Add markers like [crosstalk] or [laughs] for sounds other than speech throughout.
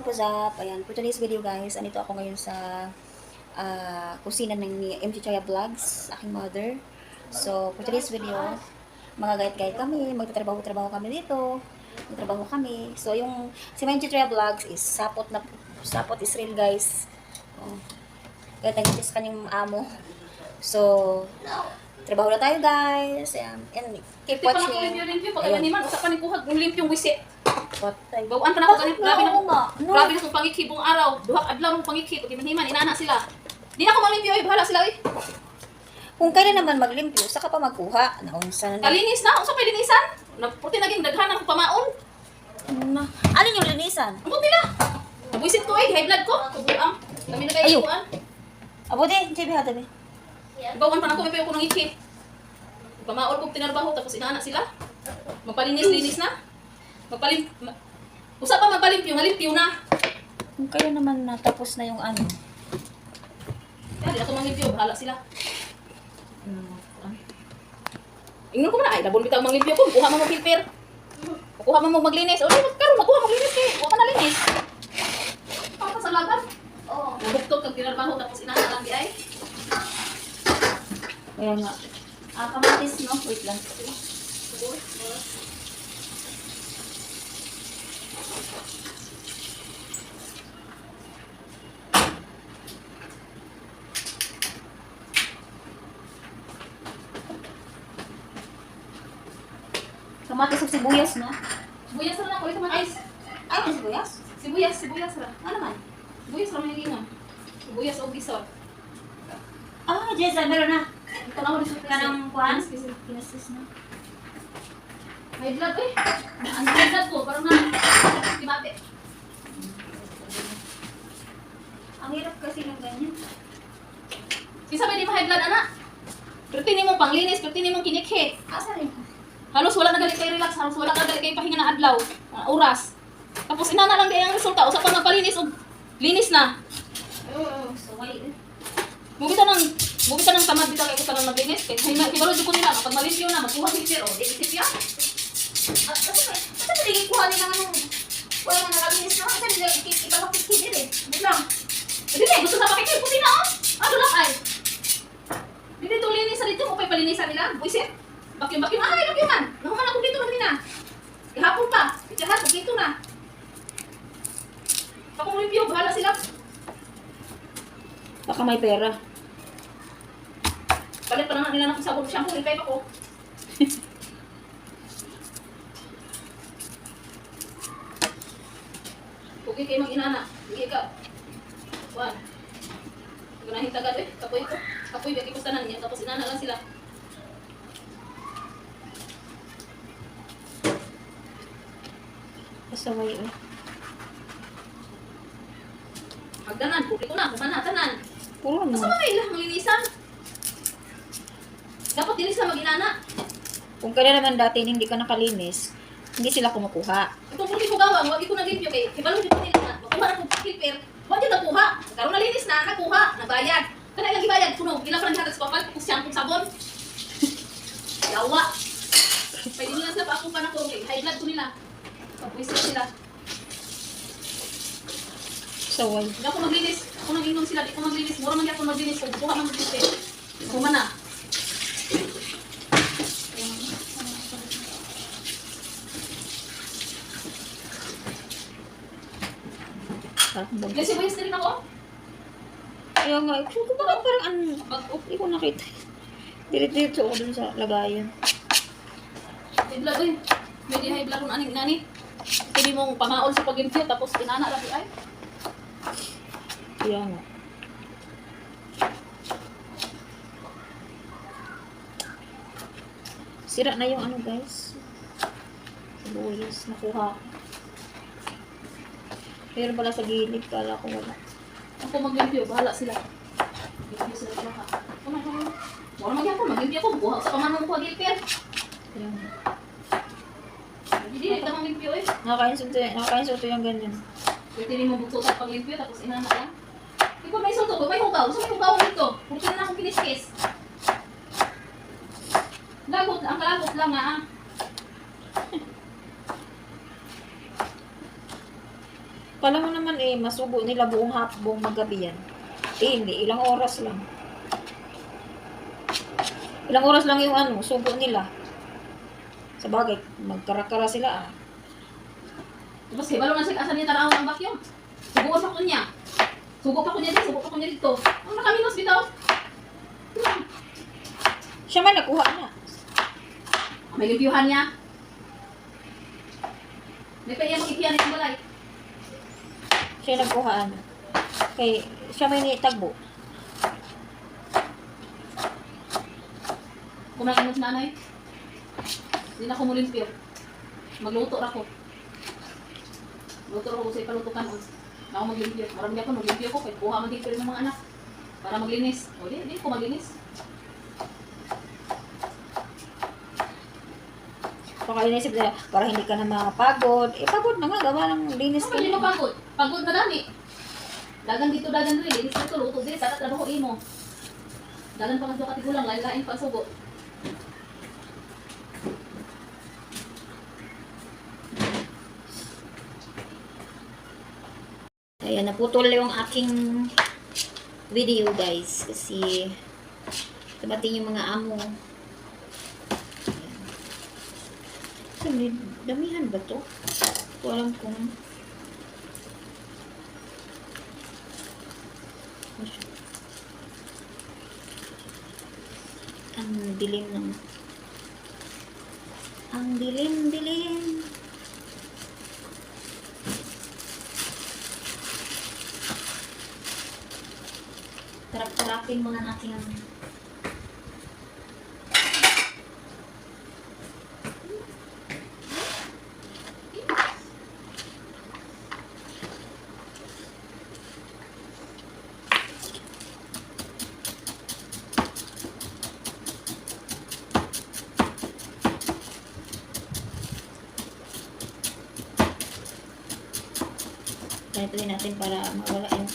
up, what's up? Ayan, for today's video guys, andito ako ngayon sa ah, kusina ng MG Chaya Vlogs, aking mother. So, for today's video, mga gayet-gayet kami, magtatrabaho-trabaho kami dito, magtrabaho kami. So, yung si MG Chaya Vlogs is sapot na, sapot is real guys. Oh. Kaya nag-kiss kanyang amo. So, trabaho na tayo guys. Ayan, and keep Di pa na ko watching. limpyo-limpyo. Pag Ayun. animan, usa pa ni kuhag ng limpyong wisit. What? Bawaan pa na ako Bakit ganit. Grabe na ko. Nga. No. Grabe na kong pangikhi buong araw. Duha adlaw mong pangikhi. Pag himan inana sila. Di na ako malimpyo eh. Bahala sila eh. Kung kailan naman maglimpyo, saka pa magkuha. Naunsa na. Kalinis na. Unsa pa linisan? Naputi naging daghanan ko pamaon. Na. Ano yung linisan? Ang puti na. Nabuisit ko eh. High blood ko. Kubuang. Kami na kayo kubuan. Abo di, JB ha, tabi. Bawaan pa na ko. May payo ko ng ikhi. Pamaon ko tinarbaho. Tapos inana sila. Magpalinis-linis na. Magpalim... Ma... Usa pa magpalimpyo. Malimpyo na. Kung kailan naman natapos na yung ano. Yan, di na ko manglimpyo. Bahala sila. Hmm. Ingnon ko na ay labon bitaw manglimpyo ko, kuha mo mo filter. Kuha mo mo maglinis. O di magkaroon magkuha maglinis kay. Kuha ka na linis. Para sa laban. Oo. Nabuktot kag tinarbaho tapos inana lang di ay. Kaya nga. Ah, kamatis, no? Wait lang. Kamatis o sibuyas, no? Sibuyas na ko ito man ice. Ay, may sibuyas? Sibuyas, sibuyas ra. Ano naman? Sibuyas ra may gingon. Sibuyas o gisot. Ah, Jeza, meron na. Ito na ako ni Kanang kuhan? Kinasis na. May blood eh. Ang blood ko parang na timate. Ang hirap kasi ng ganyan. Kisa ba di ma high blood ana? Pertini mo panglinis, pertini mo kinikhi. Asa rin? Halos wala na galit kay relax, halos wala na galit kay pahinga na adlaw, ah, oras. Tapos inana lang di ang resulta, usa pa magpalinis og linis na. Oo, so why? Mubita nang mubita nang tamad bitaw kay ko tanang maglinis. Kay hay kibalo jud ko nila kapag malimpyo na magkuha filter o di isip ya. At kasi kasi hindi kuha din ng anong, wala nga nakalinis na, kasi iba ka pikit eh. Wait lang. Dili gusto sa pakikil puti na oh. Ano lang ay. Dili to linis sa dito mo pay palinisan nila. Buisit. Vacuum ay vacuum man. Nahuman ako dito kanina. Gahapon pa. Ikahat dito na. Ako review, bahala sila. Baka may pera. Palit pa naman nila ng sabon shampoo, [laughs] ikay pa ko. Okay kayo mag-inana. Sige ka. One. Gunahin tagad eh. Kapoy ko. Kapoy, bagi ko tanan niya. Tapos inana lang sila. Pasaway eh. Magdanan, publiko na. Kumana, tanan. Puro Basta mo. mga ilang linisan. Dapat dilis na mag-inana. Kung kailan naman dati hindi ka nakalinis, hindi sila kumukuha. Itong pulki ko gawang, wag ko nag-review kay Kibalo ko nila na. Makuha na kong clipper. Wag yun nakuha. Karoon na linis na, nakuha, nabayad. Kana ilang ibayad, kuno, ginafran hatag sa papal, kung siyang kong sabon. [laughs] Yawa. Pwede nila sila pa ako pa na ko, eh. high blood ko nila. Pagwisit sila. Pasaway. Hindi ako maglinis. Ako nang inom sila, di ko maglinis. Mura man di ako maglinis. Kung buha man maglinis. Kuma na. Parang bag- Kasi na rin ako. Kaya nga, eh, kung bakit parang ano, hindi ko nakita. Dirit-dirit ako dun sa lagayan. High blood eh. Di high blood kung aning nani. Pwede mong pamaol sa pag-review tapos inana lang ay. Nga. Sira na yung ano guys. Sibuyas, nakuha. Meron pala sa gilid, kala ko wala. Ako mag-review, bahala sila. Review sila on, come on. Wala mag ako, mag-review ako. Buha sa pamanong ko, nga. Hindi, mag-review eh. Nakakainsulto, nakakainsulto yung ganyan. Pwede rin mo bukso sa pag-review, tapos inana lang. Ikaw may sulto ko, may hugaw. Gusto may hugaw dito. Puro na akong kiniskis. Lagot, ang kalagot lang ah. [laughs] Kala mo naman eh, masubo nila buong hap, buong magabi yan. Eh, hindi. Ilang oras lang. Ilang oras lang yung ano, subo nila. Sa bagay, magkarakara sila ah. Tapos kay balo na siya asa niya taraw ang vacuum. Subukan pa ko niya. Subo pa ko niya dito, subo pa ko niya dito. Ang nakaminos bitaw. Siya may nakuha na. May limpyuhan niya. May pa iya makikiyan ng balay. Siya nagkuha na. Kay, siya may nitagbo. Kumain mo si nanay. Hindi na mulimpyo. Magluto ra ko. Ra ko sa ipalutukan. Na ako maglimpyo. Marami ako, maglimpyo ko. Kaya kuha mag ng mga anak. Para maglinis. O di, di ko maglinis. Baka inisip nila, para hindi ka na mapagod. Eh, pagod na nga, gawa ng linis Ano ka pa di na. mapagod? Pagod na dami. Dagan dito, dagan rin. Linis dito, luto dito. Tatat trabaho imo. Dagan pa nga doon katigulang. Lain-lain pa sugo. Ayan, naputol yung aking video guys. Kasi dumating yung mga amo. Ayan. Damihan ba to? Hindi ko kung ang dilim ng ang dilim Tarap-tarapin muna natin ang ganito din natin para mawala yung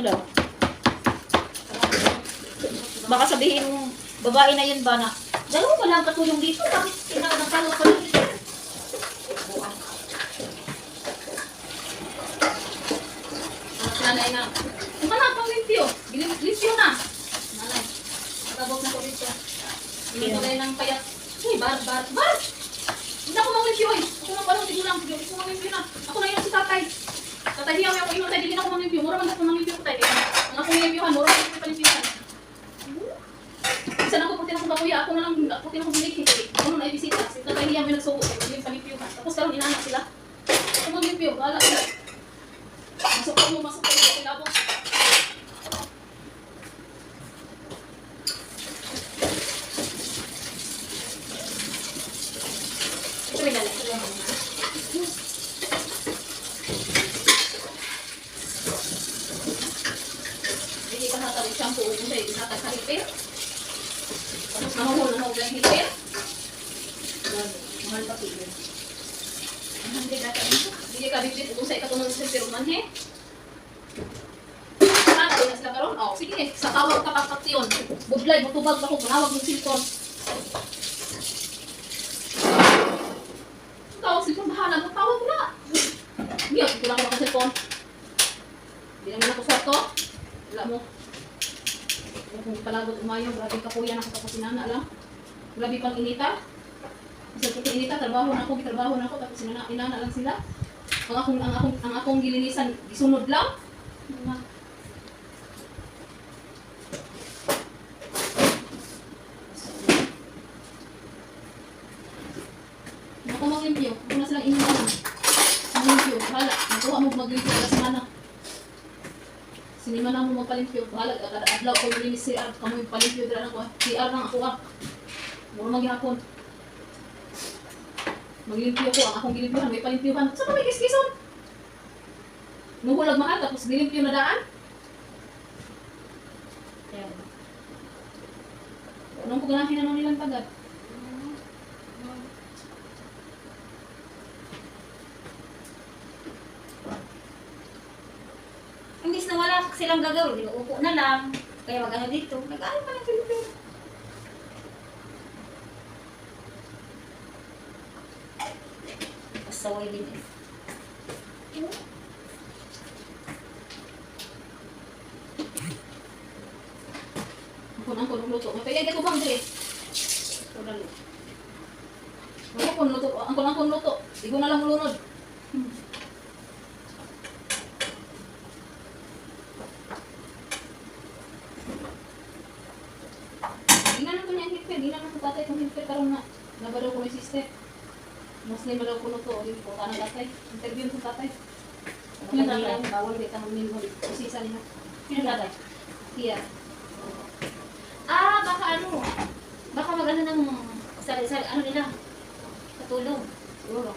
Ano? Baka sabihin mo, babae na yun ba na, dalawa pa lang katulong dito, bakit pinakadang pa lang dito? Nanay na. Na pang limpyo. Limpyo na. Nanay. Matabot na ko dito. Hindi ko tayo ng payat. Hey, bar, bar, bar! Hindi ako mang limpyo eh. Ako nang parang tigulang. Hindi ako mang limpyo na. Ako na yun si tatay. Tatay hiyaw ako yun. Tatay, hindi ako mang limpyo. Mura man ako mang limpyo ko tayo. Ang ako limpyohan. Mura man ako palimpyohan. Isa na ako kakuya. Ako na lang puti na akong bilik. Ano na ibisita. Si tatay hiyaw may nagsubo. Hindi yung palimpyohan. Tapos karoon inaanak sila. Ako mang limpyo. Bahala. Masuk mo, masuk mo. Labo. Ito may dala. Ito may. Hindi ka natawid shampoo. Hindi ka natawid sa na huwag hipir. Mahal pa tigil. Hindi ka Hindi ka bibit. Kung sa ikatunong sa hipir man he. Ano na sila karon? Oh, sige. Sa tawag ka papat yun. Budlay, butubag ako. Manawag ng silikon. Tawag silikon, bahala mo. Tawag mo na. Hindi, ako lang ako ng silikon. Hindi naman ako sorto. Wala mo. Wala umayaw. Grabe ka kuya na ako si nana, alam. Grabe pang inita. Kasi pag inita, trabaho na ako, trabaho na ako, tapos sinana, inana lang sila. Ang akong, ang akong, ang akong gilinisan, gisunod lang. Mga Ako mag-limpyo. Ako na silang iniwan. Mag-limpyo. Bahala. Nakuha mo mag-limpyo Sinima na mo magpalimpyo. Bahala. Kada adlaw ko yung linis CR. Kamu yung palimpyo. Dala na ko. CR lang ako ah. Muro magyapon. Maglimpyo ko, ang akong gilimpyohan, may palimpyohan. Sa pa may kiskison? Nuhulag mahal, tapos gilimpyo na daan? Yan. Anong kuganahin na nung nilang pagad? Na wala silang gagawin, upo na lang. Kaya mag-ano dito, nag-ano pa ng Pilipino. Pasaway din eh. Ang ang kunong luto. Mapayag ko bang dire? Kunang luto. Ako kun luto, kunang kun luto. Di ko na lang mulunod. Ginganan ko ang hipper, ginganan ko tatay kung hipper karon na. Nabalo ko may sister. Muslim ba daw ko luto, o ko tanang tatay. Interview ko tatay. Yung tatay, bawal di tanong nilo. Kasi isa niya. Sino tatay? Iya. Ah, baka ano, baka mag-ano ng, sari, sari, ano nila, katulong. Siguro.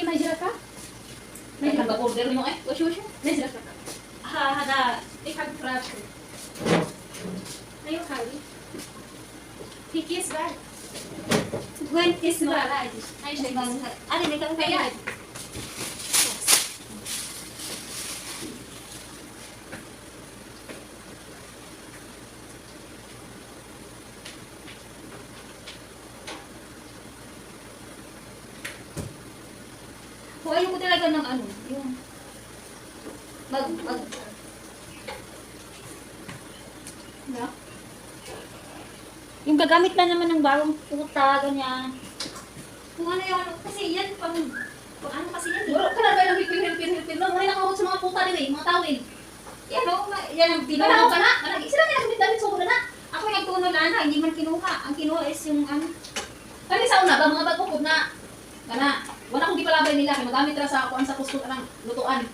Di, may sila ka? Order mo eh. Washo. May sila ka? Ha, hada, Ik heb gevraagd. Nee, ga je Die kies waar. when is Hij is niks. ano, may kang Kaya, Kung ayaw ko talaga ng ano, yung, mag, mag, ja. yung gagamit na naman ng bagong puta, ganyan. Kung ano yung ano, kasi yan, pang, pang ano kasi yan, eh. Siguro ka na ba yung hipil, hipil, hipil. No, muna nakahot sa mga puta din eh, mga tawin. yan o, ma- yan ang Tinaw pinuha. ka na. Malagi. Sila nga nagamit damit sa na. Ako yung tuno na hindi man kinuha. Ang kinuha is yung ano, Kani sa una ba, mga bagkukod na. Kana. Wala akong gipalabay nila. Magamit ra sa kuan sa kusto ng lutuan.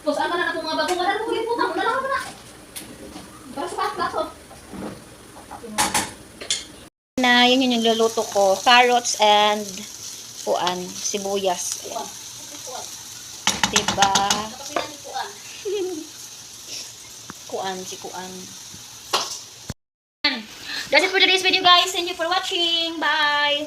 Tapos ang na ako mga bagong wala na ko puta. Wala lang ako na. Para sa plato. Na, yun yung nagluluto ko. Carrots and puan, sibuyas. Ayan. Diba? [laughs] Kuan, si kuan. That's it for today's video guys. Thank you for watching. Bye!